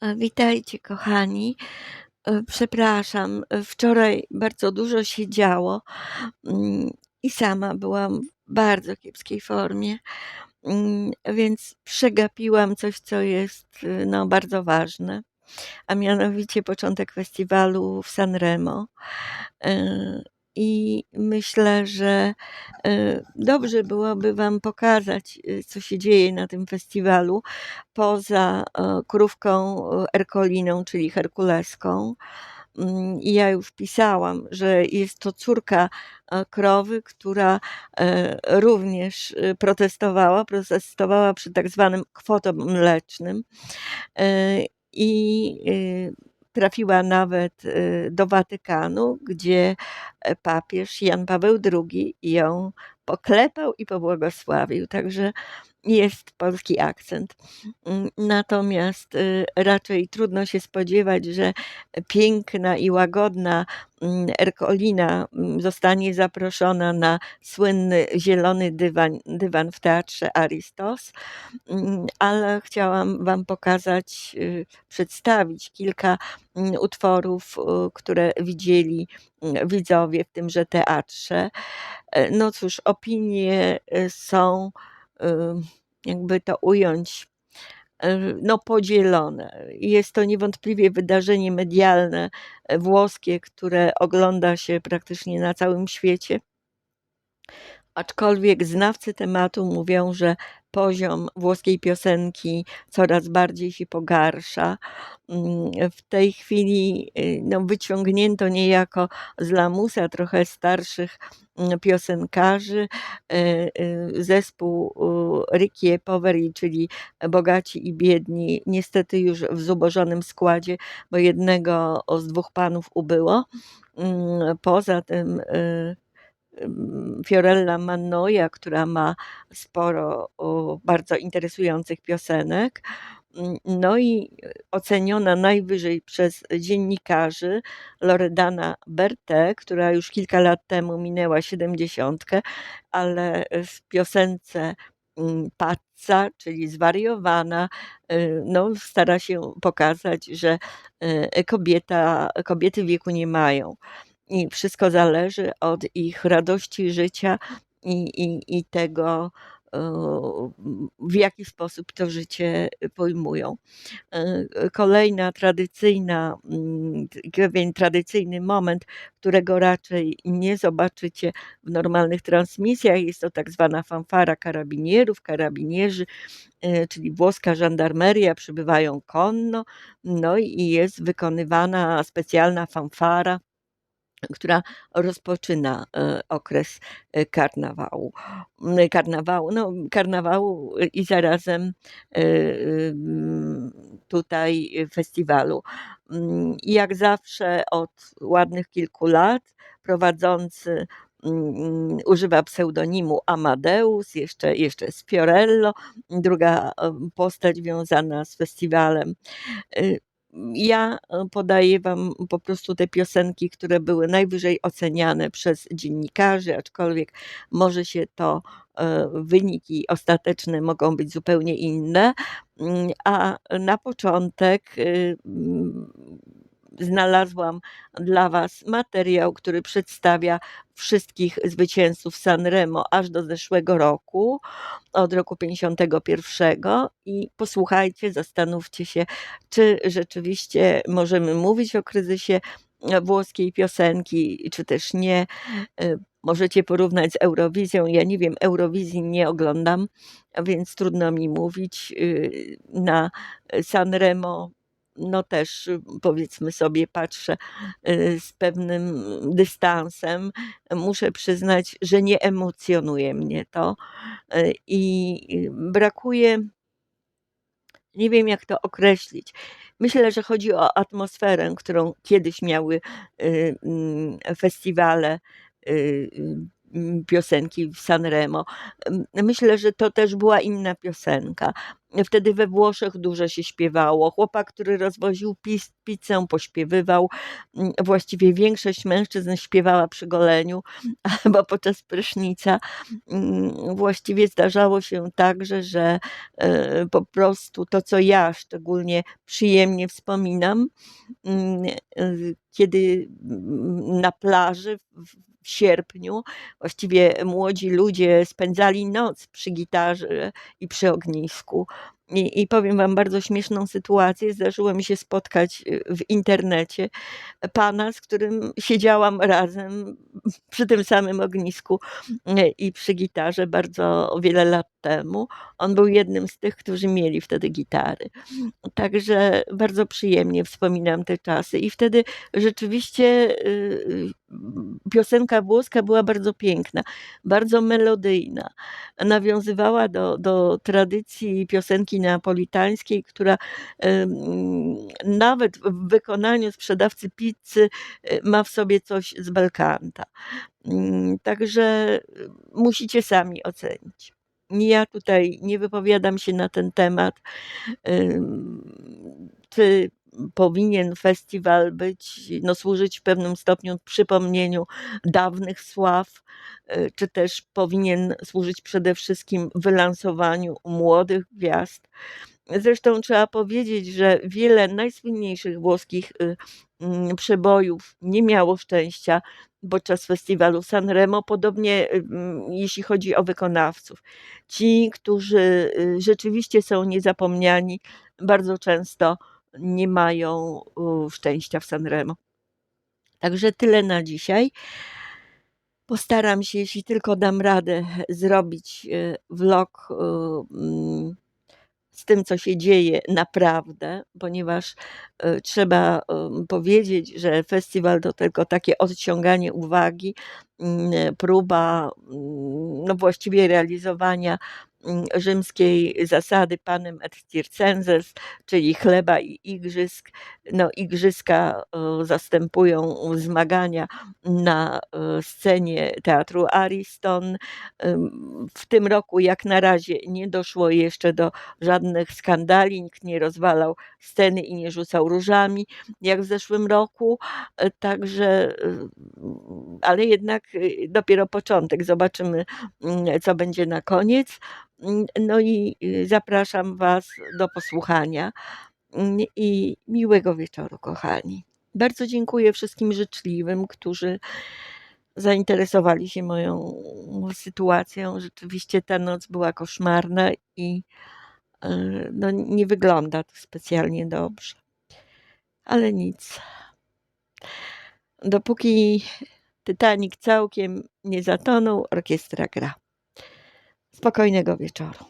E, Witajcie, kochani. E, Przepraszam, e, wczoraj bardzo dużo się działo mm, i sama byłam w bardzo kiepskiej formie, mm, więc przegapiłam coś, co jest y, no, bardzo ważne, a mianowicie początek festiwalu w Sanremo. E, I myślę, że e, dobrze byłoby Wam pokazać, y, co się dzieje na tym festiwalu, poza e, krówką e, Erkoliną, czyli Herkuleską. Mm, I ja już pisałam, że jest to córka e, krowy, która e, również e, protestowała, protestowała przy tak zwanym kwotom mlecznym E, i e, trafiła nawet e, do Watykanu, gdzie e, papież Jan Paweł II ją poklepał i pobłogosławił. Także jest polski akcent. Mm, Natomiast y, raczej trudno się spodziewać, że piękna i łagodna mm, Erkolina mm, zostanie zaproszona na słynny zielony dywan, dywan w teatrze Aristos, Mm, ale chciałam Wam pokazać, y, przedstawić kilka utworów, y, które widzieli widzowie w tymże teatrze. E, No cóż, opinie są, jakby to ująć, y, no podzielone. Jest to niewątpliwie wydarzenie medialne e, włoskie, które ogląda się praktycznie na całym świecie. Aczkolwiek znawcy tematu mówią, że poziom włoskiej piosenki coraz bardziej się pogarsza. Mm, W tej chwili y, no, wyciągnięto niejako z lamusa trochę starszych mm, piosenkarzy. Y, y, Zespół y, Ricky e Poveri, czyli Bogaci i Biedni, niestety już w zubożonym składzie, bo jednego z dwóch panów ubyło. Mm, Poza tym ym, Fiorella Mannoia, która ma sporo bardzo interesujących piosenek. Mm, No i oceniona najwyżej przez dziennikarzy Loredana Berthe, która już kilka lat temu minęła siedemdziesiątkę, ale w piosence mm, Pazza, czyli zwariowana, y, no, stara się pokazać, że y, kobieta, kobiety wieku nie mają i wszystko zależy od ich radości życia i, i, i tego, e, w jaki sposób to życie pojmują. E, Kolejna tradycyjna, mm, pewien tradycyjny moment, którego raczej nie zobaczycie w normalnych transmisjach, jest to tak zwana fanfara karabinierów, karabinierzy, e, czyli włoska żandarmeria, przybywają konno, no i jest wykonywana specjalna fanfara która rozpoczyna e, okres e, karnawału. Mm, Karnawału, no, karnawału i zarazem e, ym, tutaj festiwalu. Mm, I jak zawsze od ładnych kilku lat prowadzący mm, używa pseudonimu Amadeus, jeszcze, jeszcze z Fiorello, druga postać wiązana z festiwalem. Ja e, podaję Wam po prostu te piosenki, które były najwyżej oceniane przez dziennikarzy, aczkolwiek może się to e, wyniki ostateczne mogą być zupełnie inne. Mm, A na początek y, mm, znalazłam dla Was materiał, który przedstawia wszystkich zwycięzców Sanremo aż do zeszłego roku, od roku 51 i posłuchajcie, zastanówcie się, czy rzeczywiście możemy mówić o kryzysie e, włoskiej piosenki, czy też nie. E, Możecie porównać z Eurowizją. Ja nie wiem, Eurowizji nie oglądam, więc trudno mi mówić. Y, Na Sanremo no też y, powiedzmy sobie patrzę y, z pewnym dystansem. Muszę przyznać, że nie emocjonuje mnie to y, i brakuje nie wiem jak to określić. Myślę, że chodzi o atmosferę, którą kiedyś miały y, mm, festiwale y, y, piosenki w Sanremo. Myślę, że to też była inna piosenka. Wtedy we Włoszech dużo się śpiewało. Chłopak, który rozwoził pizzę, pośpiewywał. Właściwie większość mężczyzn śpiewała przy goleniu albo podczas prysznica. Właściwie zdarzało się także, że e, po prostu to, co ja szczególnie przyjemnie wspominam, e, kiedy na plaży sierpniu właściwie młodzi ludzie spędzali noc przy gitarze i przy ognisku. I, I powiem Wam bardzo śmieszną sytuację. Zdarzyło mi się spotkać y, w internecie pana, z którym siedziałam razem przy tym samym ognisku y, i przy gitarze bardzo wiele lat temu. On był jednym z tych, którzy mieli wtedy gitary. Także bardzo przyjemnie wspominam te czasy. I wtedy rzeczywiście y, piosenka włoska była bardzo piękna, bardzo melodyjna. Nawiązywała do, do tradycji piosenki neapolitańskiej, która nawet w wykonaniu sprzedawcy pizzy y, ma w sobie coś z belkanta. Mm, Także y, musicie sami ocenić. Ja tutaj nie wypowiadam się na ten temat, czy powinien festiwal być, no, służyć w pewnym stopniu przypomnieniu dawnych sław, y, czy też powinien służyć przede wszystkim wylansowaniu młodych gwiazd. Zresztą trzeba powiedzieć, że wiele najsłynniejszych włoskich y, mm, przebojów nie miało szczęścia podczas festiwalu Sanremo, podobnie y, mm, jeśli chodzi o wykonawców. Ci, którzy y, rzeczywiście są niezapomniani, bardzo często nie mają szczęścia w Sanremo. Także tyle na dzisiaj. Postaram się, jeśli tylko dam radę, zrobić y, vlog y, mm, z tym, co się dzieje naprawdę, ponieważ y, trzeba powiedzieć, że festiwal to tylko takie odciąganie uwagi, mm, próba mm, no właściwie realizowania rzymskiej zasady panem et circenses, czyli chleba i igrzysk. No, igrzyska zastępują zmagania na scenie teatru Ariston. W tym roku, jak na razie, nie doszło jeszcze do żadnych skandali, nikt nie rozwalał sceny i nie rzucał różami, jak w zeszłym roku. E, Także, y, ale jednak y, dopiero początek. Zobaczymy, mm, co będzie na koniec. No i y, zapraszam Was do posłuchania Mm, i miłego wieczoru, kochani. Bardzo dziękuję wszystkim życzliwym, którzy zainteresowali się moją sytuacją. Rzeczywiście ta noc była koszmarna i y, no, nie wygląda to specjalnie dobrze. Ale nic. Dopóki Titanic całkiem nie zatonął, orkiestra gra. Spokojnego wieczoru.